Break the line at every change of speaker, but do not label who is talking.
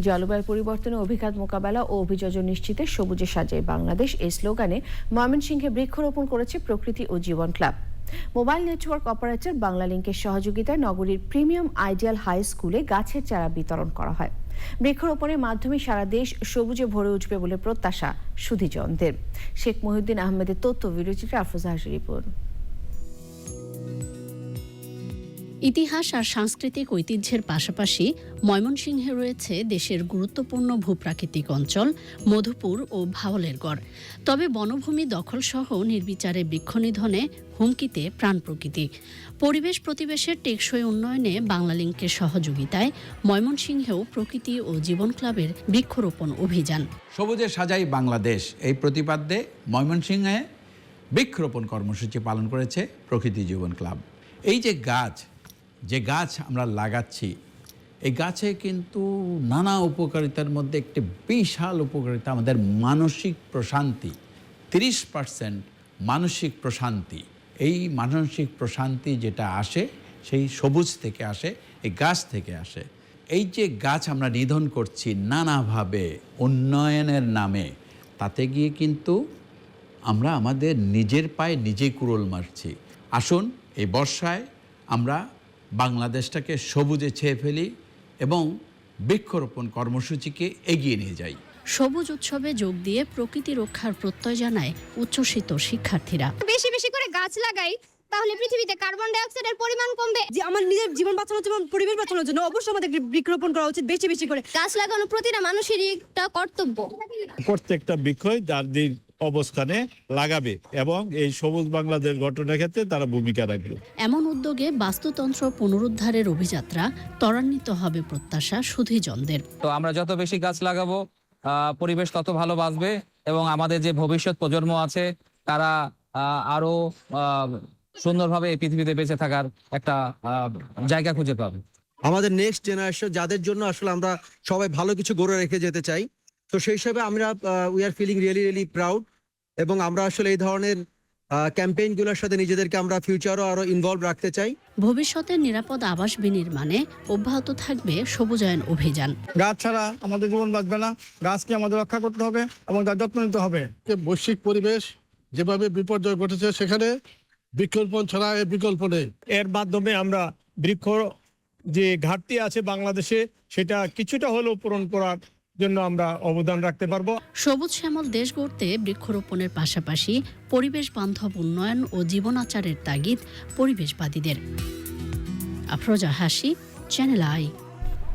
জলবায়ু পরিবর্তনে অভিঘাত মোকাবেলা ও অভিযোজন নিশ্চিতে সবুজে সাজায় বাংলাদেশ এই স্লোগানে ময়মনসিংহে বৃক্ষরোপণ করেছে প্রকৃতি ও জীবন ক্লাব। মোবাইল নেটওয়ার্ক অপারেটর বাংলালিংকের সহযোগিতায় নগরীর প্রিমিয়াম আইডিয়াল হাই স্কুলে গাছের চারা বিতরণ করা হয়। বৃক্ষরোপণের মাধ্যমে সারা দেশ সবুজে ভরে উঠবে বলে প্রত্যাশা সুধীজনদের। শেখ মহিউদ্দিন আহমেদের তথ্য বিরোচিতা আফরোজা রিপোর্ট।
ইতিহাস আর সাংস্কৃতিক ঐতিহ্যের পাশাপাশি ময়মনসিংহে রয়েছে দেশের গুরুত্বপূর্ণ ভূপ্রাকৃতিক অঞ্চল, মধুপুর ও ভাওলের গড়। তবে বনভূমি দখলসহ নির্বিচারে বৃক্ষনিধনে হুমকিতে প্রাণ প্রকৃতি। পরিবেশ প্রতিবেশের টেকসই উন্নয়নে বাংলালিংকের সহযোগিতায় ময়মনসিংহেও প্রকৃতি ও জীবন ক্লাবের বৃক্ষরোপণ অভিযান।
সবুজে সাজাই বাংলাদেশ। এই প্রতিপাদ্যে ময়মনসিংহে বৃক্ষরোপণ কর্মসূচি পালন করেছে প্রকৃতি জীবন ক্লাব এই যে গাছ যে গাছ আমরা লাগাচ্ছি, এই গাছে কিন্তু নানা উপকারিতার মধ্যে একটি বিশাল উপকারিতা, আমাদের মানসিক প্রশান্তি, তিরিশ পার্সেন্ট মানসিক প্রশান্তি। এই মানসিক প্রশান্তি যেটা আসে, সেই সবুজ থেকে আসে, এই গাছ থেকে আসে। এই যে গাছ আমরা নিধন করছি নানাভাবে, উন্নয়নের নামে, তাতে গিয়ে কিন্তু আমরা আমাদের নিজের পায়ে নিজেই কুড়োল মারছি। আসুন, এই বর্ষায় আমরা বাংলাদেশটাকে সবুজে ছেয়ে ফেলি এবং বৃক্ষরোপণ কর্মসূচিকে এগিয়ে নিয়ে যাই।
সবুজ উৎসবে যোগ দিয়ে প্রকৃতি রক্ষার প্রত্যয় জানায় উচ্ছ্বসিত শিক্ষার্থীরা।
বেশি বেশি করে গাছ লাগাই তাহলে পৃথিবীতে কার্বন ডাই অক্সাইডের পরিমাণ কমবে।
যে আমার নিজের জীবন বাঁচানোর জন্য পরিবেশ বাঁচানোর জন্য অবশ্যই আমাদের বৃক্ষরোপণ করা উচিত বেশি বেশি করে।
গাছ লাগানো প্রতিটা মানুষেরই একটা কর্তব্য।
প্রত্যেকটা বৃক্ষই যার দিন অবস্থানে লাগাবে এবং এই সবুজ বাংলাদেশ গঠনের ক্ষেত্রে তারা ভূমিকা রাখবে।
এমন উদ্যোগে বাস্তুতন্ত্র পুনরুদ্ধারের অভিযাত্রা ত্বরান্বিত হবে প্রত্যাশা সুধীজনদের।
তো আমরা যত বেশি গাছ লাগাবো আহ, পরিবেশ তত ভালো বাঁচবে এবং আমাদের যে ভবিষ্যৎ প্রজন্ম আছে তারা আহ, আরও আহ, সুন্দরভাবে এই পৃথিবীতে বেঁচে থাকার একটা আহ, জায়গা খুঁজে পাবে।
আমাদের নেক্সট জেনারেশন যাদের জন্য আসলে আমরা সবাই ভালো কিছু গড়ে রেখে যেতে চাই তো সেই হিসাবে আমরা we are feeling really really proud এবং আমরা আসলে এই ধরনের ক্যাম্পেইনগুলোর সাথে নিজেদেরকে আমরা ফিউচারও আরও ইনভলভ রাখতে চাই।
ভবিষ্যতের নিরাপদ আবাস বিনির্মাণে অব্যাহত থাকবে সবুজায়ন অভিযান।
গাছ ছাড়া আমাদের জীবন বাঁচবে না গাছকে আমাদের রক্ষা করতে হবে এবং তার যত্ন নিতে হবে। বৈশ্বিক পরিবেশ যেভাবে বিপর্যয় ঘটেছে সেখানে বিকল্প ছাড়া এর বিকল্প নেই। এর মাধ্যমে আমরা বৃক্ষ যে ঘাটতি আছে বাংলাদেশে সেটা কিছুটা হলেও পূরণ করার জন্য আমরা অবদান রাখতে পারব।
সবুজ শ্যামল দেশ গড়তে বৃক্ষরোপণের পাশাপাশি পরিবেশ বান্ধব উন্নয়ন ও জীবনাচারের তাগিদ পরিবেশবাদীদের। আফরোজা হাসি চ্যানেল আই